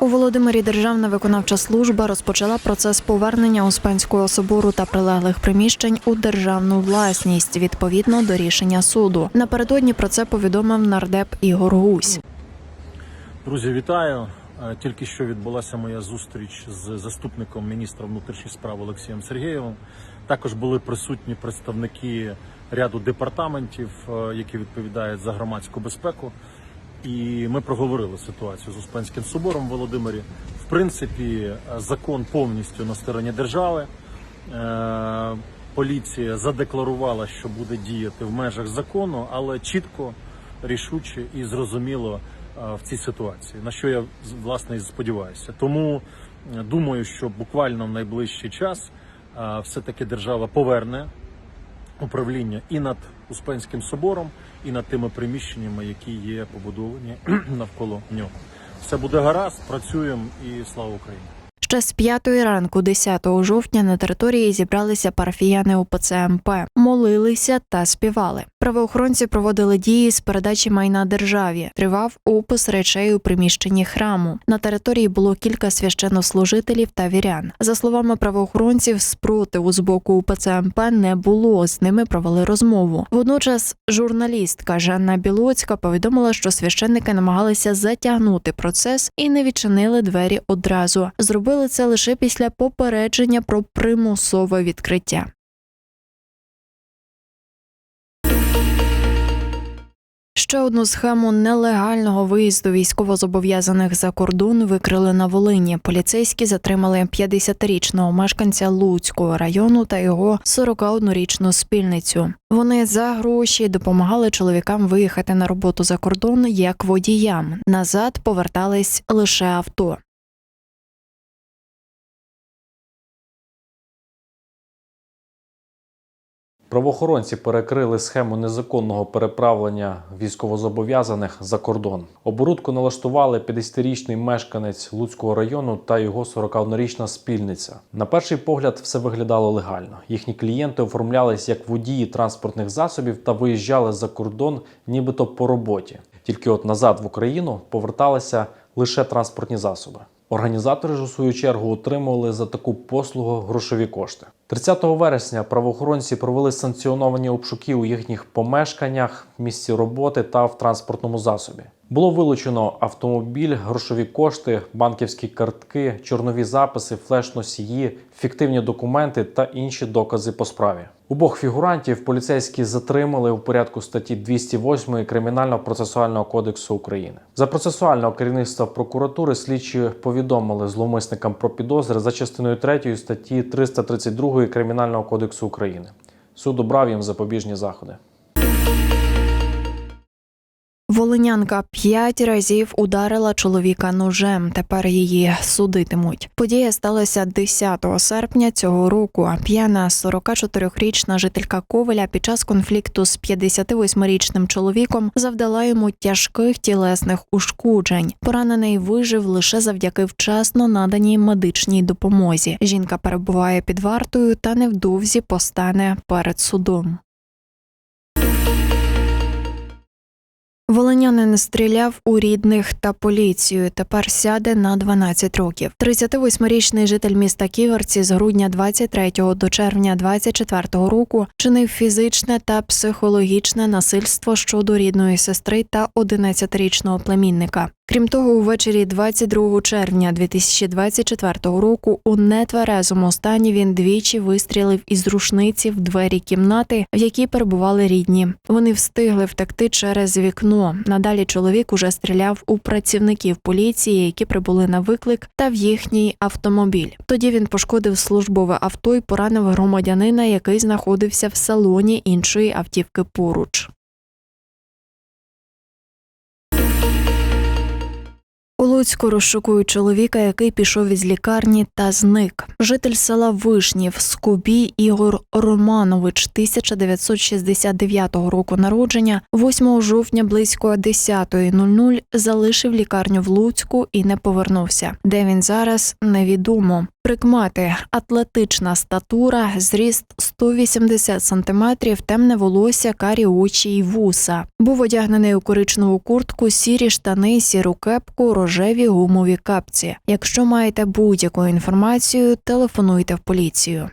У Володимирі Державна виконавча служба розпочала процес повернення Успенського собору та прилеглих приміщень у державну власність відповідно до рішення суду. Напередодні про це повідомив нардеп Ігор Гусь. Друзі, вітаю. Е, Тільки що відбулася моя зустріч з заступником міністра внутрішніх справ Олексієм Сергієвим. Також були присутні представники ряду департаментів, е, які відповідають за громадську безпеку. І ми проговорили ситуацію з Успенським собором в Володимирі. В принципі, закон повністю на стороні держави. Е, Поліція задекларувала, що буде діяти в межах закону, але чітко, рішуче і зрозуміло е, в цій ситуації, на що я власне і сподіваюся. Тому е, думаю, що буквально в найближчий час е, все-таки держава поверне управління і над Успенським собором, і над тими приміщеннями, які є побудовані навколо нього. Все буде гаразд, працюємо і слава Україні. Ще з п'ятої ранку, 10 жовтня, на території зібралися парафіяни УПЦ МП, молилися та співали. Правоохоронці проводили дії з передачі майна державі. Тривав опис речей у приміщенні храму. На території було кілька священнослужителів та вірян. За словами правоохоронців, спротиву з боку УПЦ МП не було. З ними провели розмову. Водночас, журналістка Жанна Білоцька повідомила, що священники намагалися затягнути процес і не відчинили двері одразу. Зробили це лише після попередження про примусове відкриття. Ще одну схему нелегального виїзду військовозобов'язаних за кордон викрили на Волині. Поліцейські затримали 50-річного мешканця Луцького району та його 41-річну спільницю. Вони за гроші допомагали чоловікам виїхати на роботу за кордон як водіям. Назад повертались лише авто. Правоохоронці перекрили схему незаконного переправлення військовозобов'язаних за кордон. Оборудку налаштували 50-річний мешканець Луцького району та його 41-річна спільниця. На перший погляд все виглядало легально. Їхні клієнти оформлялись як водії транспортних засобів та виїжджали за кордон, нібито по роботі. Тільки от назад в Україну поверталися лише транспортні засоби. Організатори ж у свою чергу отримували за таку послугу грошові кошти. 30 вересня правоохоронці провели санкціоновані обшуки у їхніх помешканнях, місці роботи та в транспортному засобі. Було вилучено автомобіль, грошові кошти, банківські картки, чорнові записи, флеш-носії, фіктивні документи та інші докази по справі. Обох фігурантів поліцейські затримали у порядку статті 208 Кримінально-процесуального кодексу України. За процесуального керівництва прокуратури слідчі повідомили зловмисникам про підозри за частиною 3 статті 332 Кримінального кодексу України. Суд обрав їм запобіжні заходи. Волинянка п'ять разів ударила чоловіка ножем. Тепер її судитимуть. Подія сталася 10 серпня цього року. П'яна 44-річна жителька Ковеля під час конфлікту з 58-річним чоловіком завдала йому тяжких тілесних ушкоджень. Поранений вижив лише завдяки вчасно наданій медичній допомозі. Жінка перебуває під вартою та невдовзі постане перед судом. Волинянин стріляв у рідних та поліцію. Тепер сяде на 12 років. 38-річний житель міста Ківерці з грудня 23 до червня 24 року чинив фізичне та психологічне насильство щодо рідної сестри та 11-річного племінника. Крім того, увечері 22 червня 2024 року у нетверезому стані він двічі вистрілив із рушниці в двері кімнати, в якій перебували рідні. Вони встигли втекти через вікно. Надалі чоловік уже стріляв у працівників поліції, які прибули на виклик, та в їхній автомобіль. Тоді він пошкодив службове авто і поранив громадянина, який знаходився в салоні іншої автівки поруч. У Луцьку розшукують чоловіка, який пішов із лікарні та зник. Житель села Вишнів Скубій Ігор Романович 1969 року народження 8 жовтня близько 10.00 залишив лікарню в Луцьку і не повернувся. Де він зараз невідомо. Прикмети: атлетична статура, зріст 180 см, темне волосся, карі очі й вуса. Був одягнений у коричневу куртку, сірі штани, сіру кепку, рожеві гумові капці. Якщо маєте будь-яку інформацію, телефонуйте в поліцію.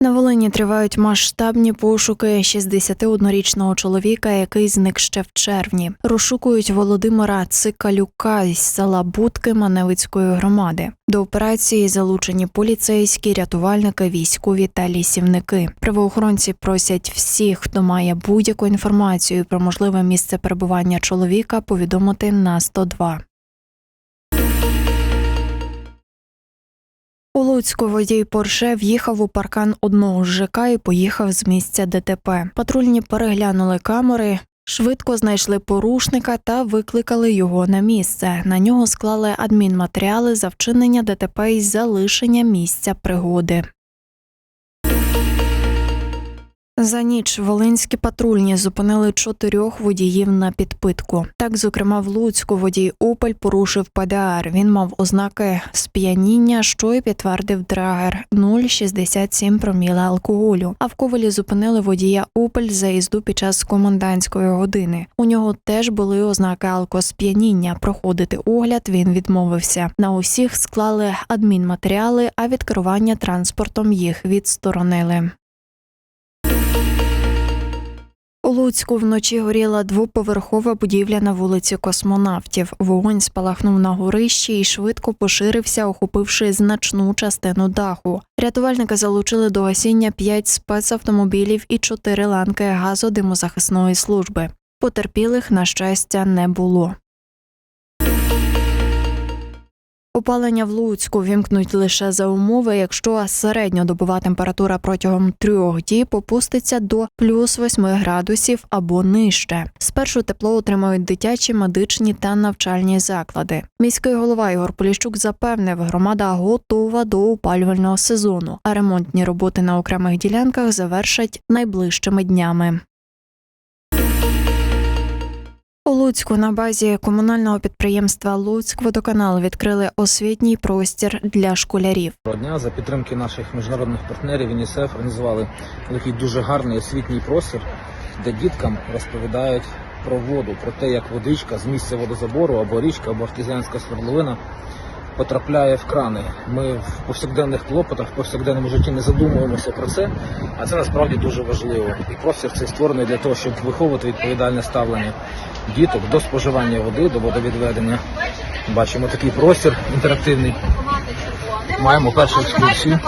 На Волині тривають масштабні пошуки 61-річного чоловіка, який зник ще в червні. Розшукують Володимира Цикалюка із села Будки Маневицької громади. До операції залучені поліцейські, рятувальники, військові та лісівники. Правоохоронці просять всіх, хто має будь-яку інформацію про можливе місце перебування чоловіка, повідомити на 102. У Луцьку водій Порше в'їхав у паркан одного з ЖК і поїхав з місця ДТП. Патрульні переглянули камери. Швидко знайшли порушника та викликали його на місце. На нього склали адмінматеріали за вчинення ДТП із залишення місця пригоди. За ніч волинські патрульні зупинили чотирьох водіїв на підпитку. Так, зокрема, в Луцьку водій Опель порушив ПДР. Він мав ознаки сп'яніння, що й підтвердив драгер 0,67 проміла алкоголю. А в Ковелі зупинили водія Опель за їзду під час комендантської години. У нього теж були ознаки алкосп'яніння. Проходити огляд він відмовився. На усіх склали адмінматеріали, а від керування транспортом їх відсторонили. У Луцьку вночі горіла двоповерхова будівля на вулиці Космонавтів. Вогонь спалахнув на горищі і швидко поширився, охопивши значну частину даху. Рятувальники залучили до гасіння п'ять спецавтомобілів і чотири ланки газодимозахисної служби. Потерпілих, на щастя, не було. Опалення в Луцьку вімкнуть лише за умови, якщо середньодобова температура протягом трьох діб опуститься до плюс 8 градусів або нижче. Спершу тепло отримають дитячі, медичні та навчальні заклади. Міський голова Ігор Поліщук запевнив, громада готова до опалювального сезону, а ремонтні роботи на окремих ділянках завершать найближчими днями. У Луцьку на базі комунального підприємства Луцькводоканал відкрили освітній простір для школярів. Дня за підтримки наших міжнародних партнерів ЮНІСЕФ організували такий дуже гарний освітній простір, де діткам розповідають про воду, про те, як водичка з місця водозабору або річка, або артезіанська свердловина потрапляє в крани. Ми в повсякденних клопотах, в повсякденному житті не задумуємося про це, а це насправді дуже важливо. І простір цей створений для того, щоб виховувати відповідальне ставлення діток до споживання води, до водовідведення. Бачимо такий простір інтерактивний. Маємо першу екскурсію.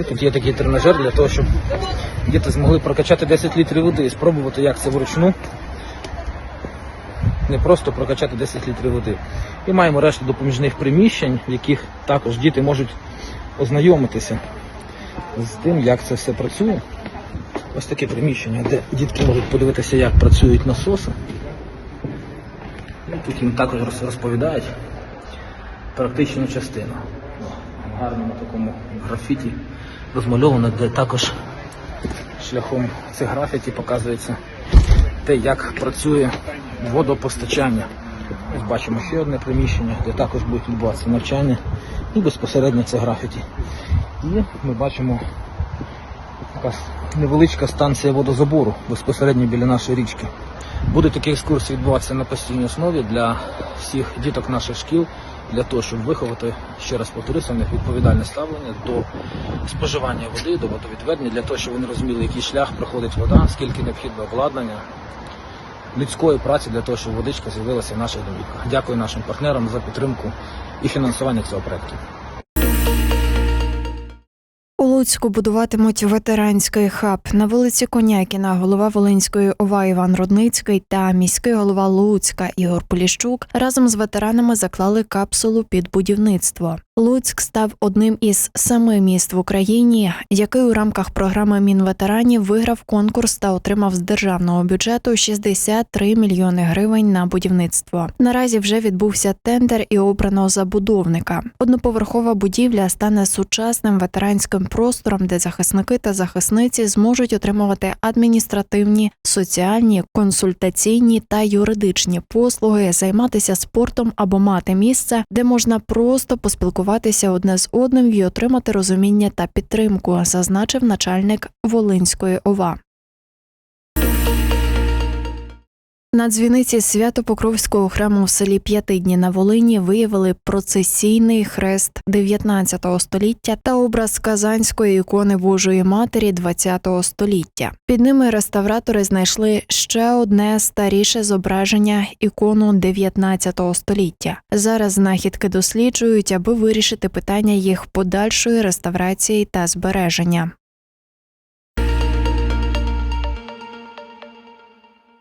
І тут є такий тренажер для того, щоб діти змогли прокачати 10 літрів води і спробувати, як це вручну. Не просто прокачати 10 літрів води. І маємо решту допоміжних приміщень, в яких також діти можуть ознайомитися з тим, як це все працює. Ось таке приміщення, де дітки можуть подивитися, як працюють насоси. І тут їм також розповідають практичну частину. В гарному такому графіті розмальовано, де також шляхом цих графіті показується те, як працює водопостачання. Ось бачимо ще одне приміщення, де також будуть відбуватися навчання і безпосередньо це графіті. І ми бачимо така невеличка станція водозабору безпосередньо біля нашої річки. Будуть такі екскурсії відбуватися на постійній основі для всіх діток наших шкіл, для того, щоб виховати, ще раз повторюся, них відповідальне ставлення до споживання води, до водовідведення, для того, щоб вони розуміли, який шлях проходить вода, скільки необхідно обладнання, людської праці для того, щоб водичка з'явилася в наших домівках. Дякую нашим партнерам за підтримку і фінансування цього проекту. Луцьку будуватимуть ветеранський хаб на вулиці Конякіна. Голова Волинської ОВА Іван Рудницький та міський голова Луцька Ігор Поліщук разом з ветеранами заклали капсулу під будівництво. Луцьк став одним із семи міст в Україні, який у рамках програми Мінветеранів виграв конкурс та отримав з державного бюджету 63 мільйони гривень на будівництво. Наразі вже відбувся тендер і обрано забудовника. Одноповерхова будівля стане сучасним ветеранським простором, де захисники та захисниці зможуть отримувати адміністративні, соціальні, консультаційні та юридичні послуги, займатися спортом або мати місце, де можна просто поспілкуватися одне з одним і отримати розуміння та підтримку, зазначив начальник Волинської ОВА. На дзвіниці Свято-Покровського храму в селі П'ятидні на Волині виявили процесійний хрест 19 століття та образ казанської ікони Божої Матері 20 століття. Під ними реставратори знайшли ще одне старіше зображення ікону 19 століття. Зараз знахідки досліджують, аби вирішити питання їх подальшої реставрації та збереження.